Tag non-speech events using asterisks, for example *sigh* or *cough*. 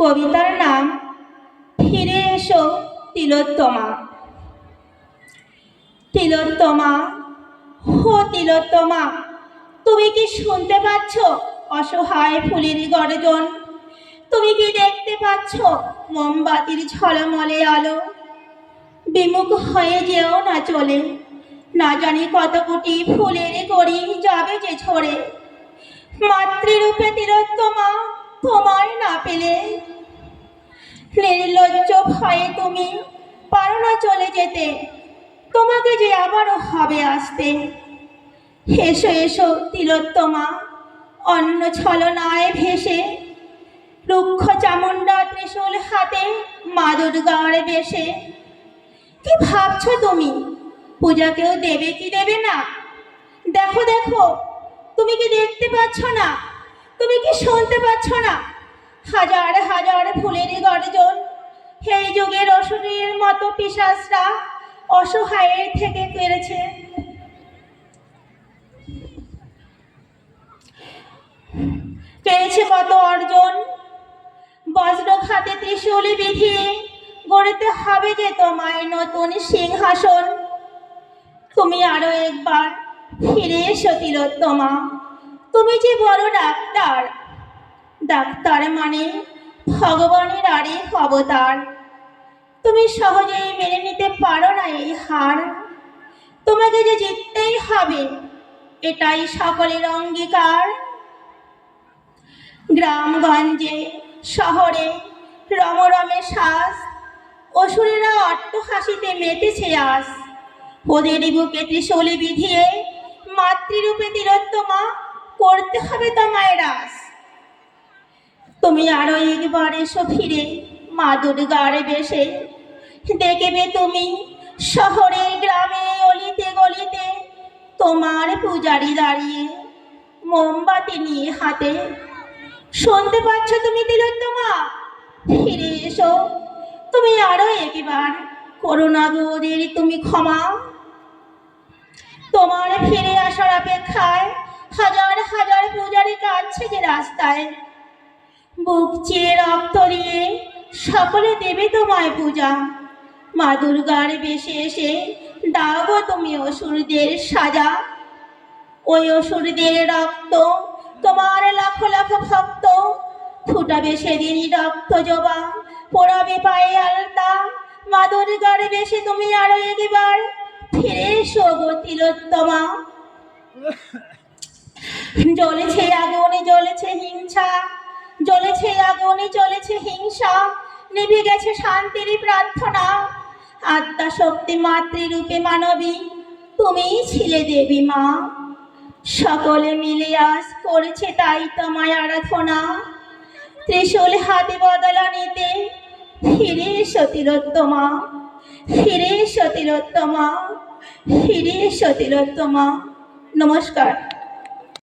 কবিতার নাম, ফিরে এসো তিলোত্তমা। তিলোত্তমা, হো তিলোত্তমা, তুমি কি শুনতে পাচ্ছ অসহায় ফুলের গর্জন? তুমি কি দেখতে পাচ্ছ মোমবাতির ঝলমলে আলো? বিমুখ হয়ে যেও না চলে, না জানি কত কোটি ফুলের করি যাবে যে ছড়ে মাতৃরূপে তিলোত্তমা তোমায় না পেলে। নির্লজ্জ ভয়ে তুমি পারো না চলে যেতে। তোমাকে যে আবারও হবে আসতে। এসো এসো, তিলোত্তমা অন্য ছলনায় ভেসে, রুক্ষ চামুণ্ডা ত্রিশূল হাতে মা দুর্গার বেশে কি ভাবছ তুমি? পূজা কেউ দেবে কি দেবে না? দেখো দেখো, তুমি কি দেখতে পাচ্ছ না? তুমি কি শুনতে পাচ্ছ না? হাজার হাজার ফুলের গর্জন। সেই যুগের অসুরের মতো পিসাসরা অসহায়ের থেকে কেড়েছে। পেয়েছে কত অর্জন। বজ্র খাতে ত্রিশূল বিধিয়ে গড়িতে হবে যে তোমায় নতুন সিংহাসন। তুমি আরও একবার ফিরে এসো তিলোত্তমা। তুমি যে বড় ডাক্তার ডাক্তার মানে ভগবানের আরেক অবতার। তুমি সহজেই মেনে নিতে পারো না এই হার। তোমাকে যে জিততেই হবে, এটাই সকলের অঙ্গীকার। গ্রামগঞ্জে, শহরে রমরমে শ্বাস অসুরেরা অট্টহাসিতে মেতেছে আস ওদের বুকে ত্রিশূলে বিধিয়ে মাতৃরূপে তিলোত্তমা করতে হবে তোমায় রাস তুমি আরও একবার এসো ফিরে মা দুর্গার বেশে। দেখবে তুমি শহরে গ্রামে অলিতে গলিতে তোমার পূজারি দাঁড়িয়ে মোমবাতি নিয়ে হাতে। শুনতে পাচ্ছ তুমি তিলোত্তমা? ফিরে এসো। তুমি আরও একবার করোনা গোদের তুমি ক্ষমা। তোমার ফিরে আসার অপেক্ষায় হাজার হাজার পূজারি কাঁদছে যে রাস্তায়। বুক চেয়ে রক্ত নিয়ে সকলে দেবে তোমায় পূজা। মা দুর্গার বেশে এসে দাগো তুমি অসুরদের সাজা। ওই অসুরদের রক্ত, তোমার লাখ লাখ ভক্ত। ফুটাবে সেদিনই রক্ত জবা, পোড়াবে পায়ে আলতা। মা দুর্গার বেশে তুমি আরও একবার ফিরে এসো গো তিলোত্তমা। *laughs* জ্বলেছে আগুনে, জ্বলেছে হিংসা, জ্বলেছে আগুনে, জ্বলেছে হিংসা, নিভে গেছে শান্তির প্রার্থনা। আত্মা শক্তি মাতৃরূপে মানবী, তুমিই ছিলে দেবী মা। সকলে মিলে আজ করেছে তাই তোমায় আরাধনা। ত্রিশূল হাতে বদলা নিতে ফিরে এসো তিলোত্তমা, ফিরে এসো তিলোত্তমা, ফিরে এসো তিলোত্তমা। নমস্কার।